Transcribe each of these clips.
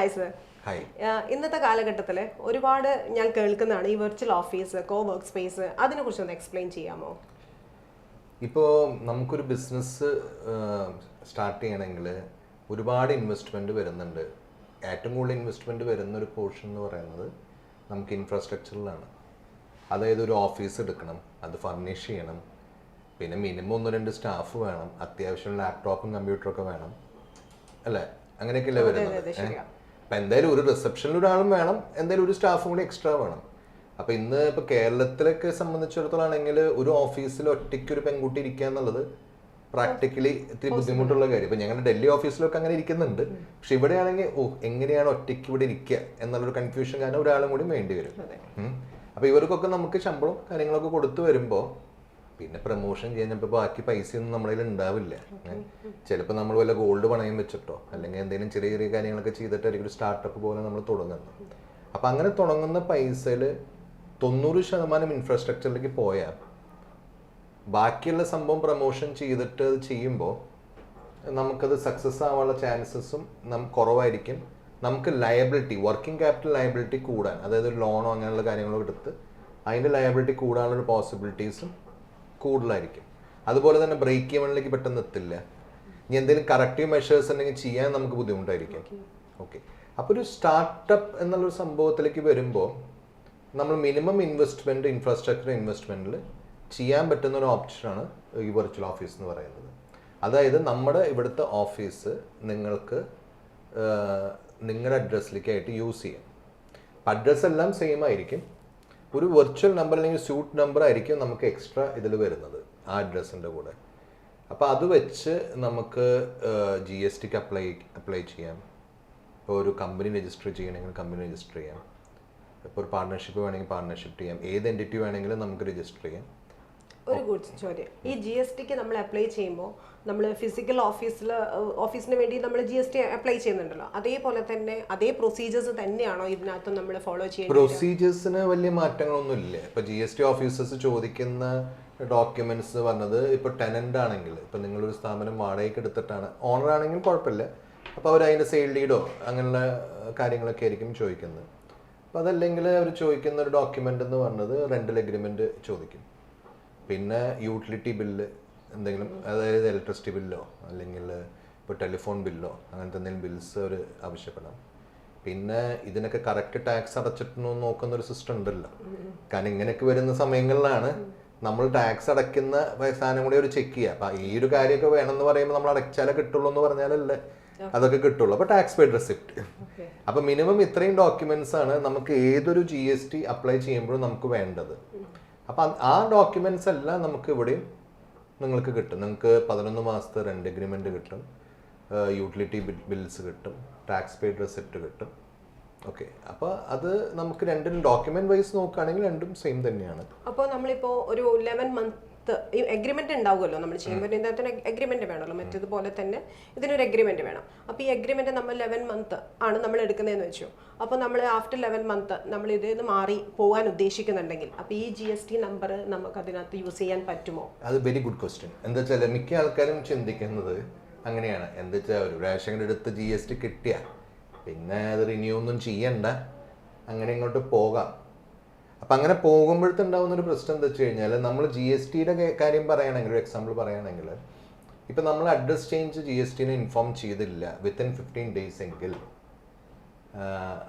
Hi sir ഇന്നത്തെ കാലഘട്ടത്തിൽ ഒരുപാട് ഞാൻ കേൾക്കുന്നതാണ് ഈ virtual office co work space അതിനെ കുറിച്ച് ഒന്ന് എക്സ്പ്ലെയിൻ ചെയ്യാമോ? ഇപ്പോൾ നമുക്കൊരു ബിസിനസ് സ്റ്റാർട്ട് ചെയ്യണമെങ്കിൽ ഒരുപാട് ഇൻവെസ്റ്റ്മെന്റ് വരുന്നുണ്ട്. ഏറ്റവും കൂടുതൽ ഇൻവെസ്റ്റ്മെന്റ് വരുന്ന ഒരു പോർഷൻ എന്ന് പറയുന്നത് നമുക്ക് ഇൻഫ്രാസ്ട്രക്ചറിലാണ് അതായത് ഒരു ഓഫീസ് എടുക്കണം അത് ഫർണിഷ് ചെയ്യണം. പിന്നെ മിനിമം ഒന്ന് രണ്ട് സ്റ്റാഫ് വേണം അത്യാവശ്യം ലാപ്ടോപ്പും കമ്പ്യൂട്ടറൊക്കെ വേണം. അല്ലേ? അങ്ങനെയൊക്കെയല്ലേ വരുന്നത്? അപ്പം എന്തായാലും ഒരു റിസപ്ഷനിൽ ഒരാളും വേണം. എന്തായാലും ഒരു സ്റ്റാഫും കൂടി എക്സ്ട്രാ വേണം. അപ്പം ഇന്ന് ഇപ്പോൾ കേരളത്തിലൊക്കെ സംബന്ധിച്ചിടത്തോളം ആണെങ്കിൽ ഒരു ഓഫീസിൽ ഒറ്റയ്ക്ക് ഒരു പെൺകുട്ടി ഇരിക്കുക എന്നുള്ളത് പ്രാക്ടിക്കലി ഇത്തിരി ബുദ്ധിമുട്ടുള്ള കാര്യം. ഇപ്പം ഞങ്ങളുടെ ഡൽഹി ഓഫീസിലൊക്കെ അങ്ങനെ ഇരിക്കുന്നുണ്ട്. പക്ഷെ ഇവിടെയാണെങ്കിൽ ഓ എങ്ങനെയാണ് ഒറ്റയ്ക്ക് ഇവിടെ ഇരിക്കുക എന്നുള്ളൊരു കൺഫ്യൂഷൻ കാരണം ഒരാളും കൂടി വേണ്ടി വരും. അപ്പം ഇവർക്കൊക്കെ നമുക്ക് ശമ്പളം കാര്യങ്ങളൊക്കെ കൊടുത്തു വരുമ്പോൾ പിന്നെ പ്രൊമോഷൻ ചെയ്യുന്നപ്പോൾ ബാക്കി പൈസയൊന്നും നമ്മുടെ കയ്യിൽ ഉണ്ടാവില്ല ചിലപ്പോൾ നമ്മൾ വല്ല ഗോൾഡ് പണയം വെച്ചിട്ടോ അല്ലെങ്കിൽ എന്തെങ്കിലും ചെറിയ ചെറിയ കാര്യങ്ങളൊക്കെ ചെയ്തിട്ടായിരിക്കും ഒരു സ്റ്റാർട്ടപ്പ് പോലെ നമ്മൾ തുടങ്ങുന്നത്. അപ്പം അങ്ങനെ തുടങ്ങുന്ന പൈസയിൽ തൊണ്ണൂറ് ശതമാനം ഇൻഫ്രാസ്ട്രക്ചറിലേക്ക് പോയാൽ ബാക്കിയുള്ള സംഭവം പ്രൊമോഷൻ ചെയ്തിട്ട് അത് ചെയ്യുമ്പോൾ നമുക്കത് സക്സസ് ആവാനുള്ള ചാൻസസും നം കുറവായിരിക്കും. നമുക്ക് ലയബിലിറ്റി വർക്കിംഗ് ക്യാപിറ്റൽ ലയബിലിറ്റി കൂടാൻ അതായത് ലോണോ അങ്ങനെയുള്ള കാര്യങ്ങളോ എടുത്ത് അതിന്റെ ലയബിലിറ്റി കൂടാനുള്ള പോസിബിലിറ്റീസും കൂടുതലായിരിക്കും. അതുപോലെ തന്നെ ബ്രേക്ക് ഈവണിലേക്ക് പെട്ടെന്ന് എത്തില്ല. ഇനി എന്തെങ്കിലും കറക്റ്റീവ് മെഷേഴ്സ് ഉണ്ടെങ്കിൽ ചെയ്യാൻ നമുക്ക് ബുദ്ധിമുട്ടായിരിക്കും. ഓക്കെ. അപ്പോൾ ഒരു സ്റ്റാർട്ടപ്പ് എന്നുള്ളൊരു സംഭവത്തിലേക്ക് വരുമ്പോൾ നമ്മൾ മിനിമം ഇൻവെസ്റ്റ്മെന്റ് ഇൻഫ്രാസ്ട്രക്ചർ ഇൻവെസ്റ്റ്മെന്റിൽ ചെയ്യാൻ പറ്റുന്ന ഒരു ഓപ്ഷനാണ് ഈ വെർച്വൽ ഓഫീസ് എന്ന് പറയുന്നത്. അതായത് നമ്മുടെ ഇവിടുത്തെ ഓഫീസ് നിങ്ങൾക്ക് നിങ്ങളുടെ അഡ്രസ്സിലേക്കായിട്ട് യൂസ് ചെയ്യാം. അഡ്രസ്സ് എല്ലാം സെയിം ആയിരിക്കും. ഒരു വെർച്വൽ നമ്പർ അല്ലെങ്കിൽ സ്യൂട്ട് നമ്പർ ആയിരിക്കും നമുക്ക് എക്സ്ട്രാ ഇതിൽ വരുന്നത് ആ അഡ്രസ്സിന്റെ കൂടെ. അപ്പോൾ അത് വെച്ച് നമുക്ക് ജി എസ് ടിക്ക് അപ്ലൈ അപ്ലൈ ചെയ്യാം. ഇപ്പോൾ ഒരു കമ്പനി രജിസ്റ്റർ ചെയ്യണമെങ്കിൽ കമ്പനി രജിസ്റ്റർ ചെയ്യാം. ഇപ്പോൾ ഒരു പാർട്ണർഷിപ്പ് വേണമെങ്കിൽ പാർട്ണർഷിപ്പ് ചെയ്യാം. ഏത് എന്റിറ്റി വേണമെങ്കിലും നമുക്ക് രജിസ്റ്റർ ചെയ്യാം. ഒരു ഗുഡ് ചോദ്യം. ഈ ജി എസ് ടിക്ക് നമ്മൾ അപ്ലൈ ചെയ്യുമ്പോൾ നമ്മൾ ഫിസിക്കൽ ഓഫീസിൽ ഓഫീസിന് വേണ്ടി നമ്മൾ ജി എസ് ടി അപ്ലൈ ചെയ്യുന്നുണ്ടല്ലോ. അതേപോലെ തന്നെ അതേ പ്രൊസീജിയേഴ്സ് തന്നെയാണോ ഇതിനകത്ത് നമ്മൾ ഫോളോ ചെയ്യുന്നത് പ്രൊസീജിയേഴ്സിന് വലിയ മാറ്റങ്ങളൊന്നും ഇല്ല ഇപ്പൊ ജി എസ് ടി ഓഫീസേഴ്സ് ചോദിക്കുന്ന ഡോക്യുമെന്റ്സ് പറഞ്ഞത് ഇപ്പൊ ടെനന്റ് ആണെങ്കിൽ ഇപ്പൊ നിങ്ങളൊരു സ്ഥാപനം വാടകയ്ക്ക് എടുത്തിട്ടാണ്. ഓണർ ആണെങ്കിൽ കുഴപ്പമില്ല. അപ്പൊ അവർ അതിന്റെ സെയിൽ ഡീഡോ അങ്ങനെയുള്ള കാര്യങ്ങളൊക്കെ ആയിരിക്കും ചോദിക്കുന്നത്. അപ്പൊ അതല്ലെങ്കിൽ അവർ ചോദിക്കുന്ന ഒരു ഡോക്യുമെന്റ് എന്ന് പറഞ്ഞത് റെന്റൽ അഗ്രിമെന്റ് ചോദിക്കും. പിന്നെ യൂട്ടിലിറ്റി ബില്ല് എന്തെങ്കിലും അതായത് ഇലക്ട്രിസിറ്റി ബില്ലോ അല്ലെങ്കിൽ ഇപ്പോൾ ടെലിഫോൺ ബില്ലോ അങ്ങനത്തെ എന്തെങ്കിലും ബിൽസ് അവർ ആവശ്യപ്പെടാം പിന്നെ ഇതിനൊക്കെ കറക്റ്റ് ടാക്സ് അടച്ചിട്ടുണ്ടോ എന്ന് നോക്കുന്ന ഒരു സിസ്റ്റം ഉണ്ടല്ലോ. കാരണം ഇങ്ങനെയൊക്കെ വരുന്ന സമയങ്ങളിലാണ് നമ്മൾ ടാക്സ് അടയ്ക്കുന്ന സാധനം കൂടി ഒരു ചെക്ക് ചെയ്യുക. അപ്പം ഈ ഒരു കാര്യമൊക്കെ വേണമെന്ന് പറയുമ്പോൾ നമ്മൾ അടച്ചാലേ കിട്ടുള്ളൂ എന്ന് പറഞ്ഞാലല്ലേ അതൊക്കെ കിട്ടുള്ളൂ. അപ്പോൾ ടാക്സ് പെയ്ഡ് റെസിപ്റ്റ് അപ്പോൾ മിനിമം ഇത്രയും ഡോക്യുമെന്റ്സ് ആണ് നമുക്ക് ഏതൊരു ജി എസ് ടി അപ്ലൈ ചെയ്യുമ്പോഴും നമുക്ക് വേണ്ടത്. അപ്പം ആ ഡോക്യുമെന്റ്സ് എല്ലാം നമുക്ക് ഇവിടെയും നിങ്ങൾക്ക് കിട്ടും. നിങ്ങൾക്ക് പതിനൊന്ന് മാസത്തെ റെന്റ് അഗ്രിമെന്റ് കിട്ടും. യൂട്ടിലിറ്റി ബിൽസ് കിട്ടും. ടാക്സ് പെയ്ഡ് റെസിപ്റ്റ് കിട്ടും. ഓക്കെ അപ്പോൾ അത് നമുക്ക് രണ്ടും ഡോക്യുമെന്റ് വൈസ് നോക്കുകയാണെങ്കിൽ രണ്ടും സെയിം തന്നെയാണ്. അപ്പോൾ നമ്മളിപ്പോൾ ഒരു ലെവൻ മന്ത് ഈ എഗ്രിമെന്റ് ഉണ്ടാവുമല്ലോ? നമ്മൾ ചെയ്യുമ്പോൾ ഇതിനകത്ത് എഗ്രിമെന്റ് വേണമല്ലോ. മറ്റേതുപോലെ തന്നെ ഇതിനൊരു എഗ്രിമെന്റ് വേണം. അപ്പോൾ ഈ എഗ്രിമെന്റ് നമ്മൾ ലെവൻ മന്ത് ആണ് നമ്മൾ എടുക്കുന്നതെന്ന് വെച്ചു. അപ്പോൾ നമ്മൾ ആഫ്റ്റർ ലെവൻ മന്ത് നമ്മൾ ഇതിൽ നിന്ന് മാറി പോകാൻ ഉദ്ദേശിക്കുന്നുണ്ടെങ്കിൽ അപ്പോൾ ഈ ജി എസ് ടി നമ്പർ നമുക്ക് അതിനകത്ത് യൂസ് ചെയ്യാൻ പറ്റുമോ? അത് വെരി ഗുഡ് ക്വസ്റ്റ്യൻ എന്താ വെച്ചാൽ മിക്ക ആൾക്കാരും ചിന്തിക്കുന്നത് അങ്ങനെയാണ്. എന്താ വെച്ചാൽ ഒരു റേഷൻ എടുത്ത് ജി എസ് ടി കിട്ടിയ. പിന്നെ അത് റിന്യൂ ഒന്നും ചെയ്യണ്ട. അങ്ങനെ ഇങ്ങോട്ട് പോകാം. അപ്പം അങ്ങനെ പോകുമ്പോഴത്തുണ്ടാവുന്ന ഒരു പ്രശ്നം എന്താ വെച്ച് കഴിഞ്ഞാൽ നമ്മൾ ജി എസ് ടിയുടെ കാര്യം പറയുകയാണെങ്കിൽ ഒരു എക്സാമ്പിൾ പറയുകയാണെങ്കിൽ ഇപ്പൊ നമ്മൾ അഡ്രസ് ചേഞ്ച് ജി എസ് ടിനെ ഇൻഫോം ചെയ്തില്ല വിത്തിൻ ഫിഫ്റ്റീൻ ഡേയ്സ് എങ്കിൽ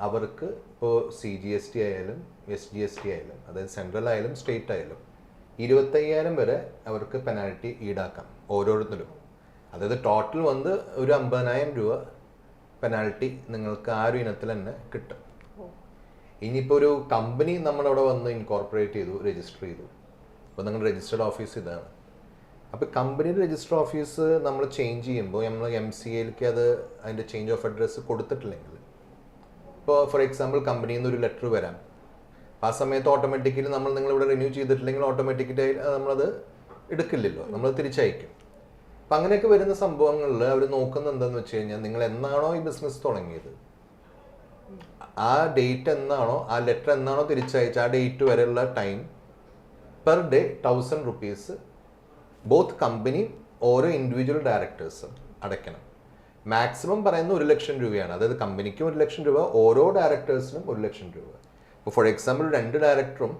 അവർക്ക് ഇപ്പോൾ സി ജി എസ് ടി ആയാലും എസ് ജി എസ് ടി ആയാലും അതായത് സെൻട്രൽ ആയാലും സ്റ്റേറ്റ് ആയാലും ഇരുപത്തയ്യായിരം വരെ അവർക്ക് പെനാൽറ്റി ഈടാക്കാം ഓരോരുത്തരും. അതായത് ടോട്ടൽ വന്ന് ഒരു അമ്പതിനായിരം രൂപ പെനാൽറ്റി നിങ്ങൾക്ക് ആ ഒരു ഇനത്തിൽ തന്നെ കിട്ടും. ഇനിയിപ്പോൾ ഒരു കമ്പനി നമ്മളവിടെ വന്ന് ഇൻകോർപ്പറേറ്റ് ചെയ്തു രജിസ്റ്റർ ചെയ്തു. അപ്പോൾ നിങ്ങളുടെ രജിസ്റ്റേർഡ് ഓഫീസ് ഇതാണ്. അപ്പോൾ കമ്പനിയുടെ രജിസ്റ്റർ ഓഫീസ് നമ്മൾ ചേഞ്ച് ചെയ്യുമ്പോൾ നമ്മൾ എം സി എയിലേക്ക് അത് അതിന്റെ ചേഞ്ച് ഓഫ് അഡ്രസ്സ് കൊടുത്തിട്ടില്ലെങ്കിൽ ഇപ്പോൾ ഫോർ എക്സാമ്പിൾ കമ്പനിയിൽ നിന്ന് ഒരു ലെറ്റർ വരാം. ആ സമയത്ത് ഓട്ടോമാറ്റിക്കലി നമ്മൾ നിങ്ങൾ ഇവിടെ റിന്യൂ ചെയ്തിട്ടില്ലെങ്കിൽ ഓട്ടോമാറ്റിക്കലി നമ്മളത് എടുക്കില്ലല്ലോ നമ്മൾ തിരിച്ചയക്കും. അപ്പം അങ്ങനെയൊക്കെ വരുന്ന സംഭവങ്ങളിൽ അവർ നോക്കുന്നത് എന്താണെന്ന് വെച്ച് കഴിഞ്ഞാൽ നിങ്ങൾ എന്നാണോ ഈ ബിസിനസ് തുടങ്ങിയത്? ആ ഡേറ്റ് എന്നാണോ ആ ലെറ്റർ എന്നാണോ തിരിച്ചയച്ച ആ ഡേറ്റ് വരെയുള്ള time per day thousand rupees both company ഓരോ ഇൻഡിവിജ്വൽ ഡയറക്ടേഴ്സും അടയ്ക്കണം. മാക്സിമം പറയുന്നത് ഒരു ലക്ഷം രൂപയാണ്. അതായത് കമ്പനിക്കും ഒരു ലക്ഷം രൂപ ഓരോ ഡയറക്ടേഴ്സിനും ഒരു ലക്ഷം രൂപ. ഇപ്പോൾ ഫോർ എക്സാമ്പിൾ രണ്ട് ഡയറക്ടറും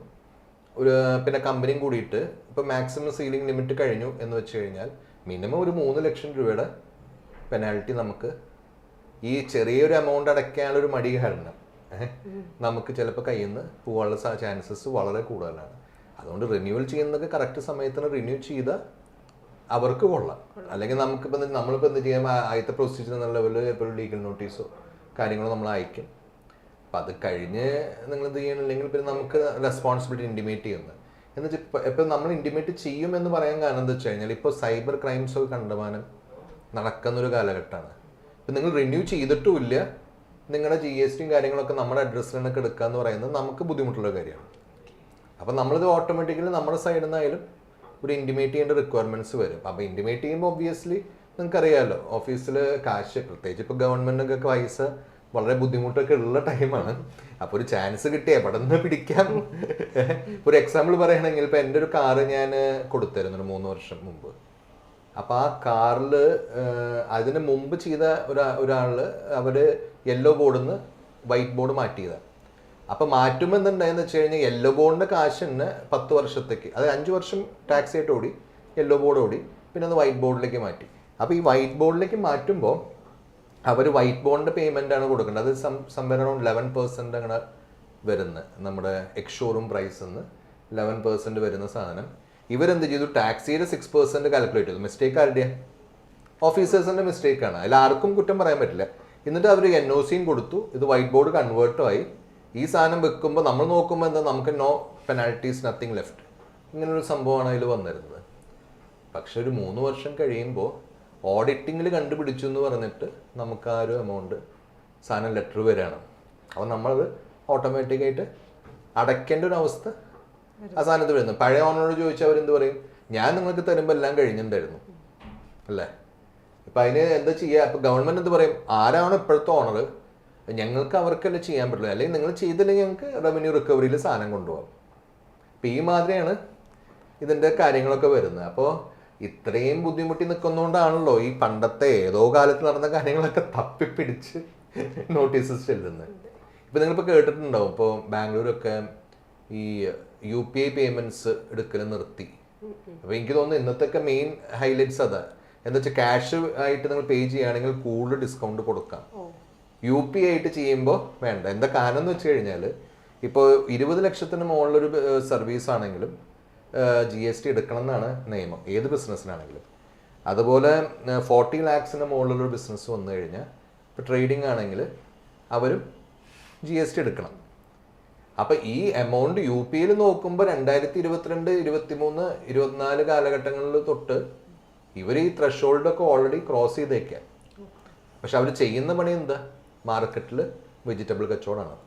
ഒരു പിന്നെ കമ്പനിയും കൂടിയിട്ട് ഇപ്പോൾ മാക്സിമം സീലിംഗ് ലിമിറ്റ് കഴിഞ്ഞു എന്ന് വെച്ച് കഴിഞ്ഞാൽ മിനിമം ഒരു മൂന്ന് ലക്ഷം രൂപയുടെ പെനാൽറ്റി നമുക്ക് ഈ ചെറിയൊരു എമൗണ്ട് അടയ്ക്കാനുള്ള ഒരു മടി കാരണം നമുക്ക് ചിലപ്പോൾ കയ്യിൽ നിന്ന് പോകാനുള്ള ചാൻസസ് വളരെ കൂടുതലാണ്. അതുകൊണ്ട് റിന്യൂവൽ ചെയ്യുന്നതൊക്കെ കറക്റ്റ് സമയത്തിന് റിന്യൂ ചെയ്ത അവർക്ക് കൊള്ളാം. അല്ലെങ്കിൽ നമുക്കിപ്പോൾ നമ്മളിപ്പോൾ എന്ത് ചെയ്യാം? ആദ്യത്തെ പ്രൊസീജിയർ എന്ന ലെവലിൽ ഇപ്പോൾ ലീഗൽ നോട്ടീസോ കാര്യങ്ങളോ നമ്മൾ അയക്കും. അപ്പം അത് കഴിഞ്ഞ് നിങ്ങൾ എന്ത് ചെയ്യണില്ലെങ്കിൽ പിന്നെ നമുക്ക് റെസ്പോൺസിബിലിറ്റി ഇന്റിമേറ്റ് ചെയ്യുന്നത്. എന്ന് വെച്ചാൽ ഇപ്പം നമ്മൾ ഇന്റിമേറ്റ് ചെയ്യും എന്ന് പറയാൻ കാരണം എന്താ വെച്ച് കഴിഞ്ഞാൽ ഇപ്പോൾ സൈബർ ക്രൈംസ് ഒക്കെ കണ്ടമാനം നടക്കുന്നൊരു കാലഘട്ടമാണ്. ഇപ്പം നിങ്ങൾ റിന്യൂ ചെയ്തിട്ടുമില്ല നിങ്ങളുടെ ജി എസ് ടിയും കാര്യങ്ങളൊക്കെ നമ്മുടെ അഡ്രസ്സിൽ നിന്നൊക്കെ എടുക്കുക എന്ന് പറയുന്നത് നമുക്ക് ബുദ്ധിമുട്ടുള്ള കാര്യമാണ്. അപ്പം നമ്മളിത് ഓട്ടോമാറ്റിക്കലി നമ്മുടെ സൈഡിൽ നിന്നായാലും ഒരു ഇന്റിമേറ്റ് ചെയ്യേണ്ട റിക്വയർമെന്റ്സ് വരും. അപ്പോൾ ഇന്റിമേറ്റ് ചെയ്യുമ്പോൾ ഒബ്വിയസ്ലി നിങ്ങൾക്കറിയാമല്ലോ ഓഫീസിൽ കാശ് പ്രത്യേകിച്ച് ഇപ്പോൾ ഗവൺമെന്റിനൊക്കെ പൈസ വളരെ ബുദ്ധിമുട്ടൊക്കെ ഉള്ള ടൈമാണ് അപ്പോൾ ഒരു ചാൻസ് കിട്ടിയ എവിടെ നിന്ന് പിടിക്കാം? ഒരു എക്സാമ്പിൾ പറയുകയാണെങ്കിൽ ഇപ്പോൾ എന്റെ ഒരു കാറ് ഞാൻ കൊടുത്തിരുന്നു ഒരു മൂന്ന് വർഷം മുമ്പ്. അപ്പോൾ ആ കാറിൽ അതിന് മുമ്പ് ചെയ്ത ഒരാ ഒരാൾ അവർ യെല്ലോ ബോർഡിൽ നിന്ന് വൈറ്റ് ബോർഡ് മാറ്റിയതാണ് അപ്പം മാറ്റുമ്പോൾ എന്തുണ്ടായെന്ന് വെച്ച് കഴിഞ്ഞാൽ യെല്ലോ ബോർഡിന്റെ കാശ് തന്നെ പത്ത് വർഷത്തേക്ക് അത് അഞ്ച് വർഷം ടാക്സി ആയിട്ട് ഓടി യെല്ലോ ബോർഡ് ഓടി പിന്നെ അത് വൈറ്റ് ബോർഡിലേക്ക് മാറ്റി. അപ്പോൾ ഈ വൈറ്റ് ബോർഡിലേക്ക് മാറ്റുമ്പോൾ അവർ വൈറ്റ് ബോർഡിന്റെ പേയ്മെന്റ് ആണ് കൊടുക്കേണ്ടത്. അത് സം അറൗണ്ട് ലെവൻ പെർസെന്റ് അങ്ങനെ വരുന്നത്. നമ്മുടെ എക്സ്ഷോറൂം പ്രൈസ് നിന്ന് ലെവൻ പെർസെന്റ് വരുന്ന സാധനം. ഇവരെന്ത് ചെയ്തു? ടാക്സിയുടെ സിക്സ് പെർസെന്റ് കാൽക്കുലേറ്റ് ചെയ്തു. മിസ്റ്റേക്ക് ആരുടെയാണ് ഓഫീസേഴ്സിന്റെ മിസ്റ്റേക്കാണ് അതിൽ ആർക്കും കുറ്റം പറയാൻ പറ്റില്ല. എന്നിട്ട് അവർ എൻ ഒ സിയും കൊടുത്തു. ഇത് വൈറ്റ് ബോർഡ് കൺവേർട്ടും ആയി. ഈ സാധനം വെക്കുമ്പോൾ നമ്മൾ നോക്കുമ്പോൾ എന്താ? നമുക്ക് നോ പെനാൽറ്റീസ് നത്തിങ് ലെഫ്റ്റ് ഇങ്ങനൊരു സംഭവമാണ് അതിൽ വന്നിരുന്നത്. പക്ഷെ ഒരു മൂന്ന് വർഷം കഴിയുമ്പോൾ ഓഡിറ്റിങ്ങിൽ കണ്ടുപിടിച്ചു എന്ന് പറഞ്ഞിട്ട് നമുക്ക് ആ ഒരു എമൗണ്ട് സാധനം ലെറ്റർ വരികയാണ് അപ്പോൾ നമ്മളത് ഓട്ടോമാറ്റിക്കായിട്ട് അടയ്ക്കേണ്ട ഒരു അവസ്ഥ ആ സാധനത്ത് പഴയ ഓണറോട് ചോദിച്ചാൽ അവരെന്ത് പറയും? ഞാൻ നിങ്ങൾക്ക് തരുമ്പോൾ എല്ലാം കഴിഞ്ഞിട്ടുണ്ടായിരുന്നു. അല്ലേ? ഇപ്പം അതിന് എന്താ ചെയ്യുക ഇപ്പം ഗവൺമെന്റ് എന്ത് പറയും? ആരാണ് ഇപ്പോഴത്തെ ഓണർ ഞങ്ങൾക്ക് അവർക്കല്ലേ ചെയ്യാൻ പറ്റുള്ളൂ. അല്ലെങ്കിൽ നിങ്ങൾ ചെയ്തില്ലെങ്കിൽ ഞങ്ങൾക്ക് റവന്യൂ റിക്കവറിയിൽ സാധനം കൊണ്ടുപോകാം. അപ്പം ഈ മാതിരിയാണ് ഇതിന്റെ കാര്യങ്ങളൊക്കെ വരുന്നത്. അപ്പോൾ ഇത്രയും ബുദ്ധിമുട്ടി നിൽക്കുന്നതുകൊണ്ടാണല്ലോ ഈ പണ്ടത്തെ ഏതോ കാലത്ത് നടന്ന കാര്യങ്ങളൊക്കെ തപ്പിപ്പിടിച്ച് നോട്ടീസസ് ചെല്ലുന്നത്. ഇപ്പം നിങ്ങളിപ്പോൾ കേട്ടിട്ടുണ്ടാവും. ഇപ്പോൾ ബാംഗ്ലൂരൊക്കെ ഈ യു പി ഐ പേയ്മെന്റ്സ് എടുക്കൽ നിർത്തി. അപ്പൊ എനിക്ക് തോന്നുന്നു ഇന്നത്തെ മെയിൻ ഹൈലൈറ്റ്സ് അതാ. എന്താ വെച്ചാൽ ക്യാഷ് ആയിട്ട് നിങ്ങൾ പേ ചെയ്യുകയാണെങ്കിൽ കൂടുതൽ ഡിസ്കൗണ്ട് കൊടുക്കാം. യു പി ആയിട്ട് ചെയ്യുമ്പോൾ വേണ്ട. എന്താ കാരണം എന്ന് വെച്ച് കഴിഞ്ഞാൽ ഇപ്പോൾ ഇരുപത് ലക്ഷത്തിന് മുകളിലൊരു സർവീസ് ആണെങ്കിലും ജി എസ് ടി എടുക്കണം എന്നാണ് നിയമം. ഏത് ബിസിനസ്സിനാണെങ്കിലും അതുപോലെ ഫോർട്ടി ലാക്സിന് മുകളിലൊരു ബിസിനസ് വന്നു കഴിഞ്ഞാൽ ഇപ്പോൾ ട്രേഡിംഗ് ആണെങ്കിൽ അവരും ജി എസ് ടി എടുക്കണം. അപ്പം ഈ എമൗണ്ട് യു പിയിൽ നോക്കുമ്പോൾ രണ്ടായിരത്തി ഇരുപത്തിരണ്ട് ഇരുപത്തിമൂന്ന് ഇരുപത്തിനാല് കാലഘട്ടങ്ങളിൽ തൊട്ട് ഇവർ ഈ ത്രഷോൾഡൊക്കെ ഓൾറെഡി ക്രോസ് ചെയ്തേക്കാം. പക്ഷെ അവർ ചെയ്യുന്ന പണി എന്താ? മാർക്കറ്റിൽ വെജിറ്റബിൾ കച്ചവടമാണ്.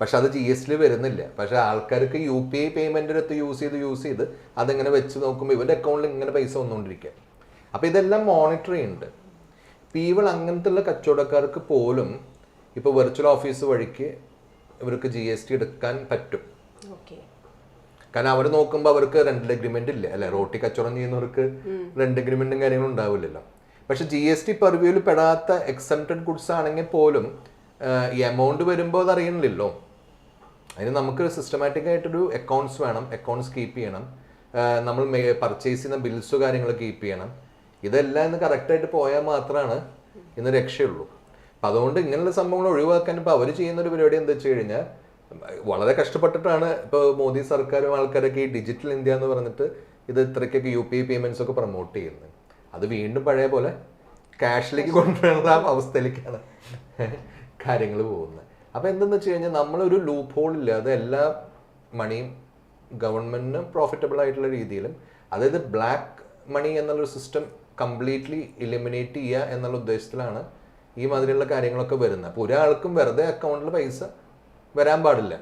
പക്ഷെ അത് ജി എസ് ടി വരുന്നില്ല. പക്ഷെ ആൾക്കാർക്ക് യു പി ഐ പേയ്മെന്റിനകത്ത് യൂസ് ചെയ്ത് യൂസ് ചെയ്ത് അതിങ്ങനെ വെച്ച് നോക്കുമ്പോൾ ഇവരുടെ അക്കൗണ്ടിൽ ഇങ്ങനെ പൈസ വന്നുകൊണ്ടിരിക്കുക അപ്പോൾ ഇതെല്ലാം മോണിറ്റർ ചെയ്യുന്നുണ്ട് ഇപ്പോൾ ഇവൾ അങ്ങനത്തെ ഉള്ള കച്ചവടക്കാർക്ക് പോലും ഇപ്പോൾ വെർച്വൽ ഓഫീസ് വഴിക്ക് ഇവർക്ക് ജി എസ് ടി എടുക്കാൻ പറ്റും. കാരണം അവർ നോക്കുമ്പോൾ അവർക്ക് റെന്റ് അഗ്രിമെന്റ് ഇല്ല? അല്ലെ? റോട്ടി കച്ചവടം ചെയ്യുന്നവർക്ക് റെന്റ് അഗ്രിമെന്റും കാര്യങ്ങളും ഉണ്ടാവില്ലല്ലോ. പക്ഷെ ജി എസ് ടി പെർവ്യൂവിൽ പെടാത്ത എക്സംപ്റ്റഡ് ഗുഡ്സ് ആണെങ്കിൽ പോലും ഈ എമൗണ്ട് വരുമ്പോൾ അത് അറിയണില്ലല്ലോ അതിന് നമുക്ക് സിസ്റ്റമാറ്റിക് ആയിട്ടൊരു അക്കൗണ്ട്സ് വേണം. അക്കൗണ്ട്സ് കീപ്പ് ചെയ്യണം. നമ്മൾ പർച്ചേസ് ചെയ്യുന്ന ബിൽസ് കാര്യങ്ങൾ കീപ്പ് ചെയ്യണം. ഇതെല്ലാം ഇന്ന് കറക്റ്റായിട്ട് പോയാൽ മാത്രമാണ് ഇന്ന് രക്ഷയുള്ളൂ. അപ്പം അതുകൊണ്ട് ഇങ്ങനെയുള്ള സംഭവങ്ങൾ ഒഴിവാക്കാൻ ഇപ്പോൾ അവർ ചെയ്യുന്ന ഒരു പരിപാടി എന്താ വെച്ച് കഴിഞ്ഞാൽ വളരെ കഷ്ടപ്പെട്ടിട്ടാണ് ഇപ്പോൾ മോദി സർക്കാരും ആൾക്കാരൊക്കെ ഈ ഡിജിറ്റൽ ഇന്ത്യ എന്ന് പറഞ്ഞിട്ട് ഇത് ഇത്രയ്ക്കൊക്കെ യു പി പേയ്മെന്റ്സ് ഒക്കെ പ്രൊമോട്ട് ചെയ്യുന്നത്. അത് വീണ്ടും പഴയ പോലെ ക്യാഷിലേക്ക് കൊണ്ടുവരുന്ന അവസ്ഥയിലേക്കാണ് കാര്യങ്ങൾ പോകുന്നത്. അപ്പോൾ എന്തെന്ന് വെച്ച് കഴിഞ്ഞാൽ നമ്മളൊരു ലൂപ്പ് ഹോൾ ഇല്ലാതെ എല്ലാ മണിയും ഗവൺമെന്റിന് പ്രോഫിറ്റബിൾ ആയിട്ടുള്ള രീതിയിലും അതായത് ബ്ലാക്ക് മണി എന്നുള്ളൊരു സിസ്റ്റം കംപ്ലീറ്റ്ലി എലിമിനേറ്റ് ചെയ്യുക എന്നുള്ള ഉദ്ദേശത്തിലാണ് ഈ മാതിരിയുള്ള കാര്യങ്ങളൊക്കെ വരുന്നത്. അപ്പോൾ ഒരാൾക്കും വെറുതെ അക്കൗണ്ടിൽ പൈസ വരാൻ പാടില്ല.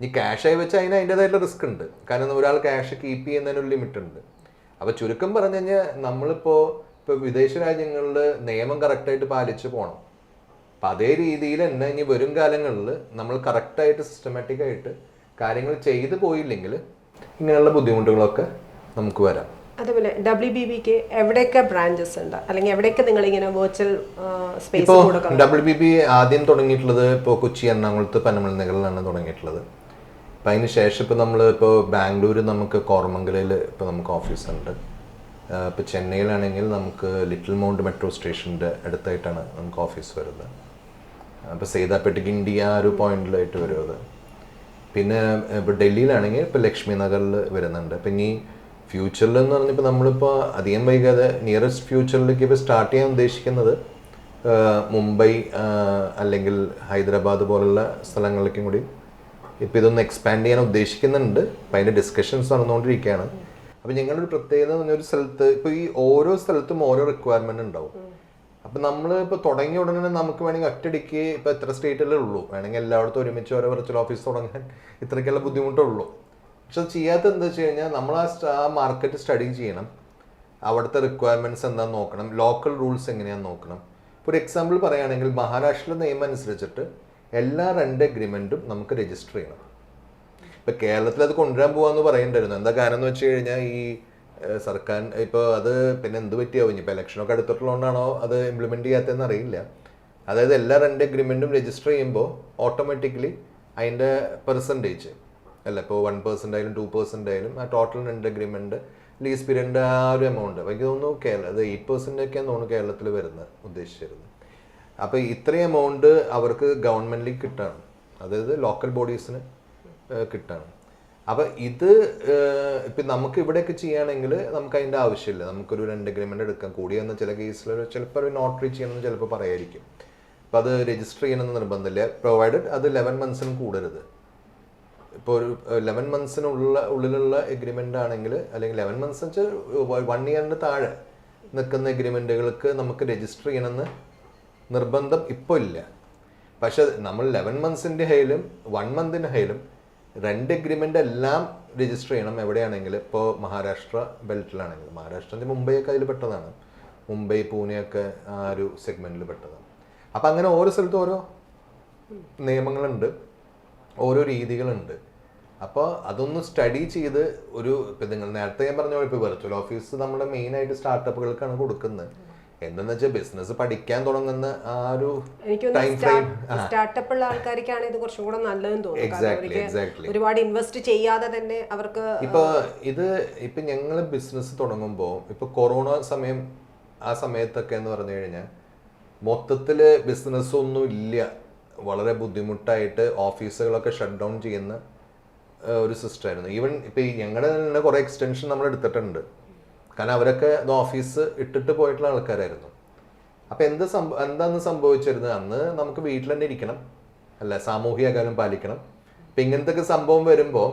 ഇനി ക്യാഷായി വെച്ചാൽ അതിന് അതിന്റെതായിട്ടുള്ള റിസ്ക് ഉണ്ട്. കാരണം ഒരാൾ ക്യാഷ് കീപ്പ് ചെയ്യുന്നതിനൊരു ലിമിറ്റ് ഉണ്ട്. അപ്പോൾ ചുരുക്കം പറഞ്ഞു കഴിഞ്ഞാൽ നമ്മളിപ്പോൾ ഇപ്പോൾ വിദേശ രാജ്യങ്ങളിൽ നിയമം കറക്റ്റായിട്ട് പാലിച്ച് പോകണം അപ്പം അതേ രീതിയിൽ തന്നെ ഇനി വരും കാലങ്ങളിൽ നമ്മൾ കറക്റ്റായിട്ട് സിസ്റ്റമാറ്റിക് ആയിട്ട് കാര്യങ്ങൾ ചെയ്തു പോയില്ലെങ്കിൽ ഇങ്ങനെയുള്ള ബുദ്ധിമുട്ടുകളൊക്കെ നമുക്ക് വരാം. അതേപോലെ ഡബ്ല്യു ബി ബിക്ക് എവിടെയൊക്കെ ബ്രാഞ്ചസ് ഉണ്ട്? അല്ലെങ്കിൽ എവിടെയൊക്കെ നിങ്ങൾ ഇങ്ങനെ virtual space W B B ആദ്യം തുടങ്ങിയിട്ടുള്ളത് ഇപ്പോൾ കൊച്ചി എറണാകുളത്ത് പനമൽനഗറിലാണ് തുടങ്ങിയിട്ടുള്ളത്. അപ്പം അതിന് ശേഷം ഇപ്പോൾ നമ്മൾ ഇപ്പോൾ ബാംഗ്ലൂർ നമുക്ക് കോർമംഗലയിൽ ഇപ്പോൾ നമുക്ക് ഓഫീസ് ഉണ്ട്. ഇപ്പോൾ ചെന്നൈയിലാണെങ്കിൽ നമുക്ക് ലിറ്റിൽ മൗണ്ട് മെട്രോ സ്റ്റേഷന്റെ അടുത്തായിട്ടാണ് നമുക്ക് ഓഫീസ് വരുന്നത്. അപ്പോൾ സേതാപ്പേട്ടയ്ക്ക് ഇന്ത്യ ആ ഒരു പോയിന്റിലായിട്ട് വരും അത് പിന്നെ ഇപ്പോൾ ഡൽഹിയിലാണെങ്കിൽ ഇപ്പോൾ ലക്ഷ്മി നഗറിൽ വരുന്നുണ്ട്. അപ്പം ഇനി ഫ്യൂച്ചറിൽ എന്ന് പറഞ്ഞപ്പോൾ നമ്മളിപ്പോൾ അധികം വൈകാതെ നിയറസ്റ്റ് ഫ്യൂച്ചറിലേക്ക് ഇപ്പോൾ സ്റ്റാർട്ട് ചെയ്യാൻ ഉദ്ദേശിക്കുന്നത് മുംബൈ അല്ലെങ്കിൽ ഹൈദരാബാദ് പോലുള്ള സ്ഥലങ്ങളിലേക്കും കൂടി. ഇപ്പോൾ ഇതൊന്ന് എക്സ്പാൻഡ് ചെയ്യാൻ ഉദ്ദേശിക്കുന്നുണ്ട്. അപ്പം അതിന്റെ ഡിസ്കഷൻസ് നടന്നുകൊണ്ടിരിക്കുകയാണ്. അപ്പോൾ ഞങ്ങളൊരു പ്രത്യേകത ഒരു സ്ഥലത്ത് ഇപ്പോൾ ഈ ഓരോ സ്ഥലത്തും ഓരോ റിക്വയർമെന്റ് ഉണ്ടാവും. അപ്പം നമ്മൾ ഇപ്പോൾ തുടങ്ങിയ ഉടനെ നമുക്ക് വേണമെങ്കിൽ ഒറ്റടിക്ക് ഇപ്പോൾ എത്ര സ്റ്റേറ്റിലേ ഉള്ളൂ. വേണമെങ്കിൽ എല്ലായിടത്തും ഒരുമിച്ച് ഓരോ വെർച്വൽ ഓഫീസ് തുടങ്ങാൻ ഇത്രയ്ക്കുള്ള ബുദ്ധിമുട്ടുള്ളൂ പക്ഷെ ചെയ്യാത്ത എന്താ വെച്ച് കഴിഞ്ഞാൽ നമ്മൾ ആ മാർക്കറ്റ് സ്റ്റഡി ചെയ്യണം. അവിടുത്തെ റിക്വയർമെന്റ്സ് എന്താണെന്ന് നോക്കണം. ലോക്കൽ റൂൾസ് എങ്ങനെയാണെന്ന് നോക്കണം. ഇപ്പോൾ ഒരു എക്സാമ്പിൾ പറയുകയാണെങ്കിൽ മഹാരാഷ്ട്രയിലെ നിയമം അനുസരിച്ചിട്ട് എല്ലാ രണ്ട് അഗ്രിമെന്റും നമുക്ക് രജിസ്റ്റർ ചെയ്യണം. ഇപ്പൊ കേരളത്തിൽ അത് കൊണ്ടുവരാൻ പോകാമെന്ന് പറയണ്ടായിരുന്നു. എന്താ കാരണം എന്ന് വെച്ച് കഴിഞ്ഞാൽ ഈ സർക്കാർ ഇപ്പോൾ അത് പിന്നെ എന്ത് പറ്റിയാവും? ഇനിയിപ്പോൾ ഇലക്ഷനൊക്കെ അടുത്തിട്ടുള്ളതുകൊണ്ടാണോ അത് ഇംപ്ലിമെന്റ് ചെയ്യാത്തതെന്ന് അറിയില്ല. അതായത് എല്ലാ രണ്ട് അഗ്രിമെന്റും രജിസ്റ്റർ ചെയ്യുമ്പോൾ ഓട്ടോമാറ്റിക്കലി അതിന്റെ പെർസെന്റേജ് അല്ല ഇപ്പോൾ വൺ പെർസെന്റ് ആയാലും ടു പെർസെന്റ് ആയാലും ആ ടോട്ടൽ റെന്റ് അഗ്രിമെന്റ് ലീസ് പീരിയഡിന്റെ ആ ഒരു എമൗണ്ട് എനിക്ക് തോന്നുന്നു കേരള അത് എയ്റ്റ് പെർസെന്റ് ഒക്കെയാണ് തോന്നുന്നു കേരളത്തിൽ വരുന്നത് ഉദ്ദേശിച്ചിരുന്നത് അപ്പോൾ ഇത്രയും എമൗണ്ട് അവർക്ക് ഗവൺമെന്റിലേക്ക് കിട്ടാണ്. അതായത് ലോക്കൽ ബോഡീസിന് കിട്ടാണ്. അപ്പോൾ ഇത് ഇപ്പം നമുക്ക് ഇവിടെയൊക്കെ ചെയ്യുകയാണെങ്കിൽ നമുക്ക് അതിന്റെ ആവശ്യമില്ല. നമുക്കൊരു രണ്ട് അഗ്രിമെന്റ് എടുക്കാം. കൂടിയെന്ന് ചില കേസിൽ ചിലപ്പോൾ ഒരു നോട്ടറി ചെയ്യണമെന്ന് ചിലപ്പോൾ പറയായിരിക്കും. അപ്പോൾ അത് രജിസ്റ്റർ ചെയ്യണമെന്ന് നിർബന്ധമില്ല. പ്രൊവൈഡഡ് അത് ലെവൻ മന്ത്സിനും കൂടരുത്. ഇപ്പോൾ ഒരു ലെവൻ മന്ത്സിനുള്ള ഉള്ളിലുള്ള എഗ്രിമെന്റ് ആണെങ്കിൽ അല്ലെങ്കിൽ ലെവൻ മന്ത്സ് വെച്ചാൽ വൺ ഇയറിന് താഴെ നിൽക്കുന്ന എഗ്രിമെന്റുകൾക്ക് നമുക്ക് രജിസ്റ്റർ ചെയ്യണമെന്ന് നിർബന്ധം ഇപ്പോൾ ഇല്ല. പക്ഷെ നമ്മൾ ലെവൻ മന്ത്സിന്റെ ഹൈലും വൺ മന്തിന്റെ ഹൈലും രണ്ട് എഗ്രിമെന്റ് എല്ലാം രജിസ്റ്റർ ചെയ്യണം എവിടെയാണെങ്കിൽ. ഇപ്പോൾ മഹാരാഷ്ട്ര ബെൽറ്റിലാണെങ്കിൽ മഹാരാഷ്ട്രന്റെ മുംബൈയൊക്കെ അതിൽ പെട്ടതാണ്. മുംബൈ പൂനെയൊക്കെ ആ ഒരു സെഗ്മെന്റിൽ പെട്ടതാണ്. അപ്പം അങ്ങനെ ഓരോ സ്ഥലത്തും ഓരോ നിയമങ്ങളുണ്ട്. ഓരോ രീതികളുണ്ട്. അപ്പോൾ അതൊന്ന് സ്റ്റഡി ചെയ്ത് ഒരു ഇപ്പം നിങ്ങൾ നേരത്തെ ഞാൻ പറഞ്ഞ ഇപ്പോൾ വെർച്വൽ ഓഫീസ് നമ്മുടെ മെയിനായിട്ട് സ്റ്റാർട്ടപ്പുകൾക്കാണ് കൊടുക്കുന്നത് എന്തെന്ന് വെച്ചാൽ ബിസിനസ് പഠിക്കാൻ തുടങ്ങുന്ന ആ ഒരു എനിക്ക് ടൈം ഫ്രെയിം സ്റ്റാർട്ടപ്പ് ഉള്ള ആൾക്കാർക്കാണ് ഇത് കുറച്ചും കൂടെ നല്ലതെന്ന് തോന്നുന്നു. ഒരുപാട് ഇൻവെസ്റ്റ് ചെയ്യാതെ തന്നെ അവർക്ക് ഇപ്പൊ ഇത് ഇപ്പൊ ഞങ്ങൾ ബിസിനസ് തുടങ്ങുമ്പോൾ ഇപ്പൊ കൊറോണ സമയം ആ സമയത്തൊക്കെ എന്ന് പറഞ്ഞു കഴിഞ്ഞാൽ മൊത്തത്തിൽ ബിസിനസ് ഒന്നും ഇല്ല. വളരെ ബുദ്ധിമുട്ടായിട്ട് ഓഫീസുകളൊക്കെ ഷട്ട് ഡൗൺ ചെയ്യുന്ന ഒരു സിസ്റ്റർ ആയിരുന്നു. ഈവൻ ഇപ്പൊ ഈ ഞങ്ങളുടെ തന്നെ കുറെ എക്സ്റ്റൻഷൻ നമ്മൾ എടുത്തിട്ടുണ്ട്. കാരണം അവരൊക്കെ ഓഫീസ് ഇട്ടിട്ട് പോയിട്ടുള്ള ആൾക്കാരായിരുന്നു. അപ്പൊ എന്ത് സംഭവം എന്താന്ന് സംഭവിച്ചിരുന്നത്? അന്ന് നമുക്ക് വീട്ടിൽ തന്നെ ഇരിക്കണം. അല്ല സാമൂഹിക അകലം പാലിക്കണം. ഇപ്പൊ ഇങ്ങനത്തെ സംഭവം വരുമ്പോൾ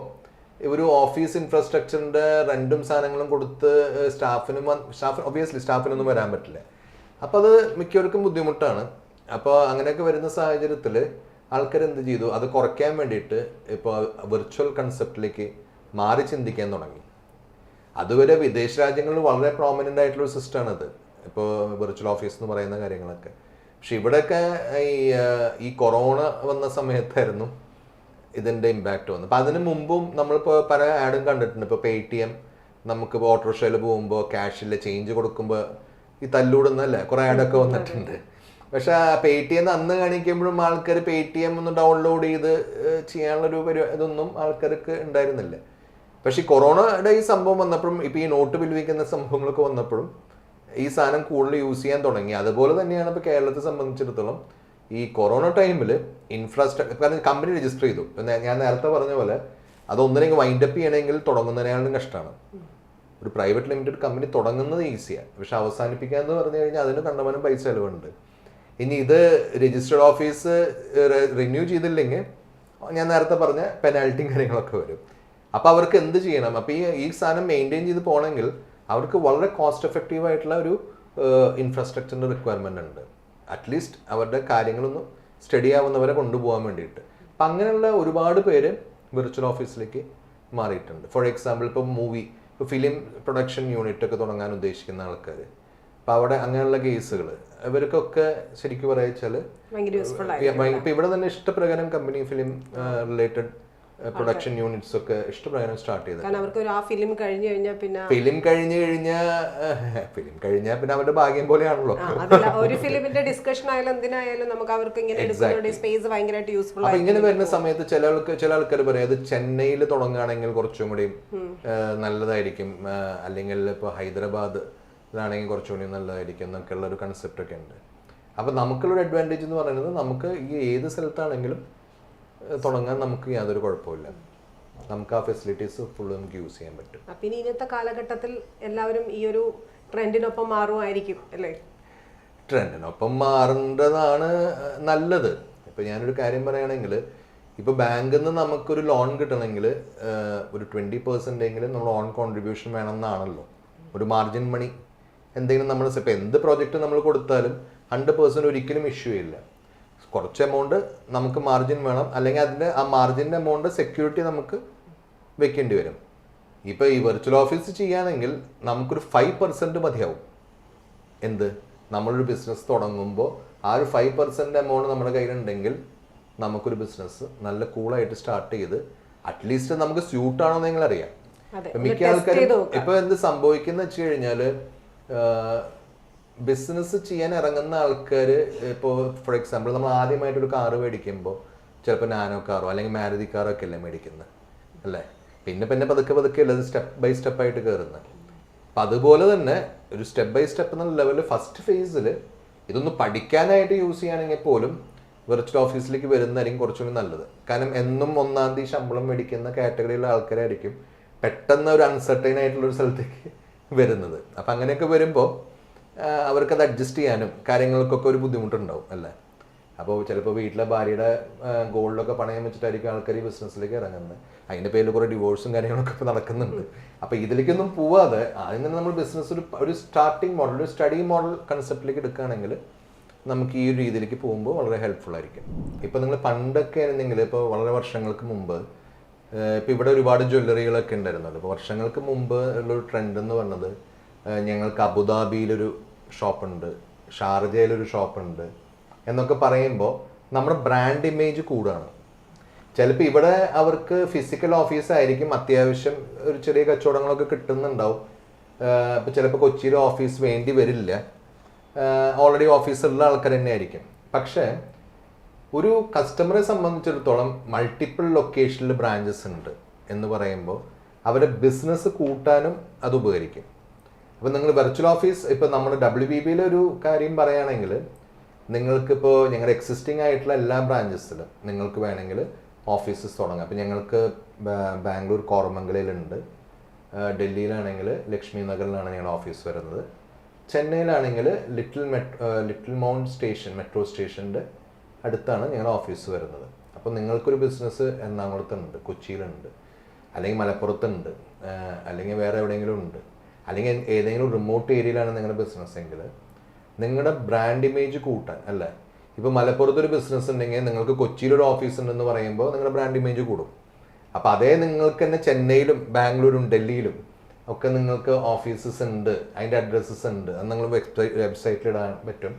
ഒരു ഓഫീസ് ഇൻഫ്രാസ്ട്രക്ചറിന്റെ റെന്റും സാധനങ്ങളും കൊടുത്ത് സ്റ്റാഫിനും സ്റ്റാഫ് ഒബിയസ്ലി സ്റ്റാഫിനൊന്നും വരാൻ പറ്റില്ല. അപ്പൊ അത് മിക്കവർക്കും ബുദ്ധിമുട്ടാണ്. അപ്പോൾ അങ്ങനെയൊക്കെ വരുന്ന സാഹചര്യത്തിൽ ആൾക്കാർ എന്ത് ചെയ്തു? അത് കുറയ്ക്കാൻ വേണ്ടിയിട്ട് ഇപ്പോൾ വിർച്വൽ കൺസെപ്റ്റിലേക്ക് മാറി ചിന്തിക്കാൻ തുടങ്ങി. അതുവരെ വിദേശ രാജ്യങ്ങളിൽ വളരെ പ്രോമിനന്റ് ആയിട്ടുള്ള ഒരു അത് ഇപ്പോൾ വിർച്വൽ ഓഫീസ് എന്ന് പറയുന്ന കാര്യങ്ങളൊക്കെ. പക്ഷെ ഇവിടെയൊക്കെ ഈ ഈ കൊറോണ വന്ന സമയത്തായിരുന്നു ഇതിന്റെ ഇമ്പാക്റ്റ് വന്നത്. അപ്പം അതിന് മുമ്പും നമ്മളിപ്പോൾ പല ആഡും കണ്ടിട്ടുണ്ട്. ഇപ്പോൾ പേ ടി എം നമുക്ക് ഓട്ടോറിക്ഷയിൽ പോകുമ്പോൾ ക്യാഷിൽ ചേഞ്ച് കൊടുക്കുമ്പോൾ ഈ തല്ലൂടുന്നല്ലേ കുറേ ആഡൊക്കെ വന്നിട്ടുണ്ട്. പക്ഷെ പേ ടി എം അന്ന് കാണിക്കുമ്പോഴും ആൾക്കാർ പേ ടി എം ഒന്ന് ഡൗൺലോഡ് ചെയ്ത് ചെയ്യാനുള്ള ചെയ്യാനുള്ളൊരു പരിപാടി ഇതൊന്നും ആൾക്കാർക്ക് ഉണ്ടായിരുന്നില്ല. പക്ഷെ ഈ കൊറോണയുടെ ഈ സംഭവം വന്നപ്പോഴും ഇപ്പൊ ഈ നോട്ട് പിൻവലിക്കുന്ന സംഭവങ്ങളൊക്കെ വന്നപ്പോഴും ഈ സാധനം കൂടുതൽ യൂസ് ചെയ്യാൻ തുടങ്ങി. അതുപോലെ തന്നെയാണ് ഇപ്പൊ കേരളത്തെ സംബന്ധിച്ചിടത്തോളം ഈ കൊറോണ ടൈമിൽ ഇൻഫ്രാസ്ട്രക്ചർ കാരണം കമ്പനി രജിസ്റ്റർ ചെയ്തു. ഞാൻ നേരത്തെ പറഞ്ഞ പോലെ അത് ഒന്നിനെങ്കിൽ വൈൻഡ് അപ്പ് ചെയ്യണമെങ്കിൽ തുടങ്ങുന്നതിനേക്കാളും കഷ്ടമാണ് ഒരു പ്രൈവറ്റ് ലിമിറ്റഡ് കമ്പനി തുടങ്ങുന്നത് ഈസിയാണ് പക്ഷെ അവസാനിപ്പിക്കുക എന്ന് പറഞ്ഞു കഴിഞ്ഞാൽ അതിന് കണ്ടമാനം പൈസ ചെലവുണ്ട്. ഇനി ഇത് രജിസ്റ്റേർഡ് ഓഫീസ് റിന്യൂ ചെയ്തില്ലെങ്കിൽ ഞാൻ നേരത്തെ പറഞ്ഞ പെനാൽറ്റിയും കാര്യങ്ങളൊക്കെ വരും. അപ്പോൾ അവർക്ക് എന്ത് ചെയ്യണം? അപ്പോൾ ഈ ഈ സാധനം മെയിന്റെയിൻ ചെയ്ത് പോകണമെങ്കിൽ അവർക്ക് വളരെ കോസ്റ്റ് എഫക്റ്റീവ് ആയിട്ടുള്ള ഒരു ഇൻഫ്രാസ്ട്രക്ചറിന്റെ റിക്വയർമെന്റ് ഉണ്ട്. അറ്റ്ലീസ്റ്റ് അവരുടെ കാര്യങ്ങളൊന്നും സ്റ്റഡി ആവുന്നവരെ കൊണ്ടുപോകാൻ വേണ്ടിയിട്ട്. അപ്പം അങ്ങനെയുള്ള ഒരുപാട് പേര് വിർച്വൽ ഓഫീസിലേക്ക് മാറിയിട്ടുണ്ട്. ഫോർ എക്സാമ്പിൾ ഇപ്പം മൂവി ഇപ്പോൾ ഫിലിം പ്രൊഡക്ഷൻ യൂണിറ്റ് ഒക്കെ തുടങ്ങാൻ ഉദ്ദേശിക്കുന്ന ആൾക്കാർ അപ്പം അവിടെ അങ്ങനെയുള്ള കേസുകൾ ഇവർക്കൊക്കെ ശരിക്കും പറയാ വെച്ചാൽ ഭയങ്കര യൂസ്ഫുൾ ആയി ഇപ്പൊ ഇവിടെ തന്നെ ഇഷ്ടപ്രകാരം company film related production units ഒക്കെ ഇഷ്ടപ്രകാരം സ്റ്റാർട്ട് ചെയ്തത് കാരണം അവർക്ക് ആ ഫിലിം കഴിഞ്ഞു കഴിഞ്ഞാൽ പിന്നെ ഫിലിം കഴിഞ്ഞു കഴിഞ്ഞാൽ ഫിലിം കഴിഞ്ഞാൽ പിന്നെ അവരുടെ ഭാഗ്യം പോലെയാണല്ലോ. ഒരു ഫിലിമിന്റെ ഡിസ്കഷൻ ആയാലും എന്തിനായാലും നമുക്ക് അവർക്ക് ഇങ്ങനെ സ്പേസ് ഭയങ്കരമായിട്ട് യൂസ്ഫുൾ അപ്പൊ ഇങ്ങനെ വരുന്ന സമയത്ത് ചില ആൾക്ക് ചില ആൾക്കാർ പറയാം അത് ചെന്നൈയിൽ തുടങ്ങുകയാണെങ്കിൽ കുറച്ചും കൂടി നല്ലതായിരിക്കും അല്ലെങ്കിൽ ഇപ്പൊ ഹൈദരാബാദ് ഇതാണെങ്കിൽ കുറച്ചുകൂടി നല്ലതായിരിക്കും എന്നൊക്കെയുള്ള ഒരു കൺസെപ്റ്റ് ഒക്കെ ഉണ്ട്. അപ്പോൾ നമുക്കുള്ളൊരു അഡ്വാന്റേജ് എന്ന് പറയുന്നത് നമുക്ക് ഈ ഏത് സ്ഥലത്താണെങ്കിലും തുടങ്ങാൻ നമുക്ക് യാതൊരു കുഴപ്പമില്ല നമുക്ക് ആ ഫെസിലിറ്റീസ് ഫുള്ള് നമുക്ക് യൂസ് ചെയ്യാൻ പറ്റും. അപ്പം ഇനി ഇന്നത്തെ കാലഘട്ടത്തിൽ എല്ലാവരും ഈ ഒരു ട്രെൻഡിനൊപ്പം മാറുമായിരിക്കും അല്ലേ? ട്രെൻഡിനൊപ്പം മാറേണ്ടതാണ് നല്ലത്. ഇപ്പം ഞാനൊരു കാര്യം പറയുകയാണെങ്കിൽ ഇപ്പോൾ ബാങ്കിൽ നിന്ന് നമുക്കൊരു ലോൺ കിട്ടണമെങ്കിൽ ഒരു ട്വന്റി പെർസെന്റ് എങ്കിലും നമ്മൾ ഓൺ കോൺട്രിബ്യൂഷൻ വേണമെന്നാണല്ലോ. ഒരു മാർജിൻ മണി എന്തെങ്കിലും നമ്മൾ ഇപ്പം എന്ത് പ്രോജക്റ്റ് നമ്മൾ കൊടുത്താലും ഹൺഡ്രഡ് പേഴ്സന്റ് ഒരിക്കലും ഇഷ്യൂ ഇല്ല കുറച്ച് എമൗണ്ട് നമുക്ക് മാർജിൻ വേണം. അല്ലെങ്കിൽ അതിന്റെ ആ മാർജിന്റെ എമൗണ്ട് സെക്യൂരിറ്റി നമുക്ക് വെക്കേണ്ടി വരും. ഇപ്പോൾ ഈ വെർച്വൽ ഓഫീസ് ചെയ്യുകയാണെങ്കിൽ നമുക്കൊരു ഫൈവ് പെർസെന്റ് മതിയാവും. എന്ത്? നമ്മളൊരു ബിസിനസ് തുടങ്ങുമ്പോൾ ആ ഒരു ഫൈവ് പെർസെന്റ് എമൗണ്ട് നമ്മുടെ കയ്യിലുണ്ടെങ്കിൽ നമുക്കൊരു ബിസിനസ് നല്ല കൂളായിട്ട് സ്റ്റാർട്ട് ചെയ്ത് അറ്റ്ലീസ്റ്റ് നമുക്ക് സ്യൂട്ടാണോ എന്ന് നിങ്ങൾ അറിയാം മിക്ക ആൾക്കാരും ഇപ്പൊ എന്ത് സംഭവിക്കുന്ന വെച്ച് കഴിഞ്ഞാൽ ബിസിനസ് ചെയ്യാൻ ഇറങ്ങുന്ന ആൾക്കാർ ഇപ്പോൾ ഫോർ എക്സാമ്പിൾ നമ്മൾ ആദ്യമായിട്ട് ഒരു കാറ് മേടിക്കുമ്പോൾ ചിലപ്പോൾ നാനോ കാറോ അല്ലെങ്കിൽ മാരുതി കാറോ ഒക്കെ അല്ലേ മേടിക്കുന്നത് അല്ലേ? പിന്നെ പിന്നെ പതുക്കെ പതുക്കെ അല്ലേ സ്റ്റെപ്പ് ബൈ സ്റ്റെപ്പ് ആയിട്ട് കയറുന്നത് അപ്പം അതുപോലെ തന്നെ ഒരു സ്റ്റെപ്പ് ബൈ സ്റ്റെപ്പ് എന്നുള്ള ലെവലിൽ ഫസ്റ്റ് ഫേസിൽ ഇതൊന്ന് പഠിക്കാനായിട്ട് യൂസ് ചെയ്യുകയാണെങ്കിൽ പോലും വെർച്വൽ ഓഫീസിലേക്ക് വരുന്നതായിരിക്കും കുറച്ചുകൂടി നല്ലത്. കാരണം എന്നും ഒന്നാം തീയതി ശമ്പളം മേടിക്കുന്ന കാറ്റഗറിയിലുള്ള ആൾക്കാരായിരിക്കും പെട്ടെന്ന് ഒരു അൺസർട്ടൈൻ ആയിട്ടുള്ള ഒരു സ്ഥലത്തേക്ക് വരുന്നത്. അപ്പം അങ്ങനെയൊക്കെ വരുമ്പോൾ അവർക്കത് അഡ്ജസ്റ്റ് ചെയ്യാനും കാര്യങ്ങൾക്കൊക്കെ ഒരു ബുദ്ധിമുട്ടുണ്ടാവും അല്ലേ? അപ്പോൾ ചിലപ്പോൾ വീട്ടിലെ ഭാര്യയുടെ ഗോൾഡൊക്കെ പണയം വെച്ചിട്ടായിരിക്കും ആൾക്കാർ ഈ ബിസിനസ്സിലേക്ക് ഇറങ്ങുന്നത്. അതിന്റെ പേരിൽ കുറേ ഡിവോഴ്സും കാര്യങ്ങളൊക്കെ ഇപ്പോൾ നടക്കുന്നുണ്ട്. അപ്പോൾ ഇതിലേക്കൊന്നും പോവാതെ ആദ്യം തന്നെ നമ്മൾ ബിസിനസ് ഒരു ഒരു സ്റ്റാർട്ടിങ് മോഡൽ ഒരു സ്റ്റഡി മോഡൽ കൺസെപ്റ്റിലേക്ക് എടുക്കുകയാണെങ്കിൽ നമുക്ക് ഈ ഒരു രീതിയിലേക്ക് പോകുമ്പോൾ വളരെ ഹെൽപ്ഫുൾ ആയിരിക്കും. ഇപ്പോൾ നിങ്ങൾ പണ്ടൊക്കെ ആയിരുന്നെങ്കിൽ ഇപ്പോൾ വളരെ വർഷങ്ങൾക്ക് മുമ്പ് ഇപ്പൊ ഇവിടെ ഒരുപാട് ജ്വല്ലറികളൊക്കെ ഉണ്ടായിരുന്നല്ലോ. അപ്പോൾ വർഷങ്ങൾക്ക് മുമ്പ് ഉള്ളൊരു ട്രെൻഡ് എന്ന് പറഞ്ഞത് ഞങ്ങൾക്ക് അബുദാബിയിലൊരു ഷോപ്പുണ്ട് ഷാർജയിലൊരു ഷോപ്പുണ്ട് എന്നൊക്കെ പറയുമ്പോൾ നമ്മുടെ ബ്രാൻഡ് ഇമേജ് കൂടുകയാണ്. ചിലപ്പോൾ ഇവിടെ അവർക്ക് ഫിസിക്കൽ ഓഫീസ് ആയിരിക്കും അത്യാവശ്യം ഒരു ചെറിയ കച്ചവടങ്ങളൊക്കെ കിട്ടുന്നുണ്ടാവും. ഇപ്പം ചിലപ്പോൾ കൊച്ചിയിൽ ഓഫീസ് വേണ്ടി വരില്ല. ഓൾറെഡി ഓഫീസുള്ള ആൾക്കാർ തന്നെ ആയിരിക്കും പക്ഷേ ഒരു കസ്റ്റമറെ സംബന്ധിച്ചിടത്തോളം മൾട്ടിപ്പിൾ ലൊക്കേഷനിൽ ബ്രാഞ്ചസ് ഉണ്ട് എന്ന് പറയുമ്പോൾ അവരുടെ ബിസിനസ് കൂട്ടാനും അത് ഉപകരിക്കും. അപ്പം നിങ്ങൾ വെർച്വൽ ഓഫീസ് ഇപ്പോൾ നമ്മൾ ഡബ്ല്യു ബി ബിയിലെ ഒരു കാര്യം പറയുകയാണെങ്കിൽ നിങ്ങൾക്കിപ്പോൾ ഞങ്ങളുടെ എക്സിസ്റ്റിംഗ് ആയിട്ടുള്ള എല്ലാ ബ്രാഞ്ചസിലും നിങ്ങൾക്ക് വേണമെങ്കിൽ ഓഫീസസ് തുടങ്ങാം. അപ്പോൾ ഞങ്ങൾക്ക് ബാംഗ്ലൂർ കോറമംഗലയിലുണ്ട് ഡൽഹിയിലാണെങ്കിൽ ലക്ഷ്മി നഗറിലാണ് ഞങ്ങളുടെ ഓഫീസ് വരുന്നത്. ചെന്നൈയിലാണെങ്കിൽ little metro little mount station metro സ്റ്റേഷന്റെ അടുത്താണ് ഞങ്ങളുടെ ഓഫീസ് വരുന്നത്. അപ്പോൾ നിങ്ങൾക്കൊരു ബിസിനസ് എറണാകുളത്തുണ്ട് കൊച്ചിയിലുണ്ട് അല്ലെങ്കിൽ മലപ്പുറത്തുണ്ട് അല്ലെങ്കിൽ വേറെ എവിടെയെങ്കിലും ഉണ്ട് അല്ലെങ്കിൽ ഏതെങ്കിലും റിമോട്ട് ഏരിയയിലാണ് നിങ്ങളുടെ ബിസിനസ് എങ്കിൽ നിങ്ങളുടെ ബ്രാൻഡ് ഇമേജ് കൂട്ടാൻ അല്ലേ? ഇപ്പോൾ മലപ്പുറത്തൊരു ബിസിനസ് ഉണ്ടെങ്കിൽ നിങ്ങൾക്ക് കൊച്ചിയിലൊരു ഓഫീസ് ഉണ്ടെന്ന് പറയുമ്പോൾ നിങ്ങളുടെ ബ്രാൻഡ് ഇമേജ് കൂടും. അപ്പോൾ അതേ നിങ്ങൾക്ക് തന്നെ ചെന്നൈയിലും ബാംഗ്ലൂരും ഡൽഹിയിലും ഒക്കെ നിങ്ങൾക്ക് ഓഫീസസ് ഉണ്ട് അതിന്റെ അഡ്രസ്സസ് ഉണ്ട് അത് നിങ്ങൾ വെബ്സൈറ്റ് വെബ്സൈറ്റിൽ ഇടാൻ പറ്റും.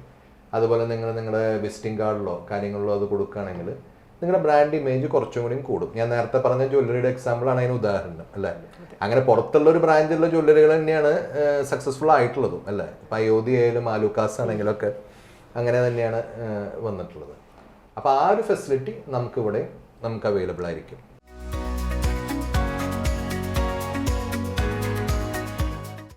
അതുപോലെ നിങ്ങൾ നിങ്ങളുടെ വിസിറ്റിംഗ് കാർഡിലോ കാര്യങ്ങളിലോ അത് കൊടുക്കുകയാണെങ്കിൽ നിങ്ങളുടെ ബ്രാൻഡ് ഇമേജ് കുറച്ചും കൂടി കൂടും. ഞാൻ നേരത്തെ പറഞ്ഞ ജ്വല്ലറിയുടെ എക്സാമ്പിൾ ആണ് അതിന് ഉദാഹരണം അല്ലേ? അങ്ങനെ പുറത്തുള്ള ഒരു ബ്രാഞ്ചിലുള്ള ജ്വല്ലറികൾ തന്നെയാണ് സക്സസ്ഫുൾ ആയിട്ടുള്ളതും അല്ലേ? ഇപ്പം അയോധ്യ ആയാലും ആലുക്കാസ് ആണെങ്കിലും ഒക്കെ അങ്ങനെ തന്നെയാണ് വന്നിട്ടുള്ളത്. അപ്പോൾ ആ ഒരു ഫെസിലിറ്റി നമുക്കിവിടെ നമുക്ക് അവൈലബിൾ ആയിരിക്കും.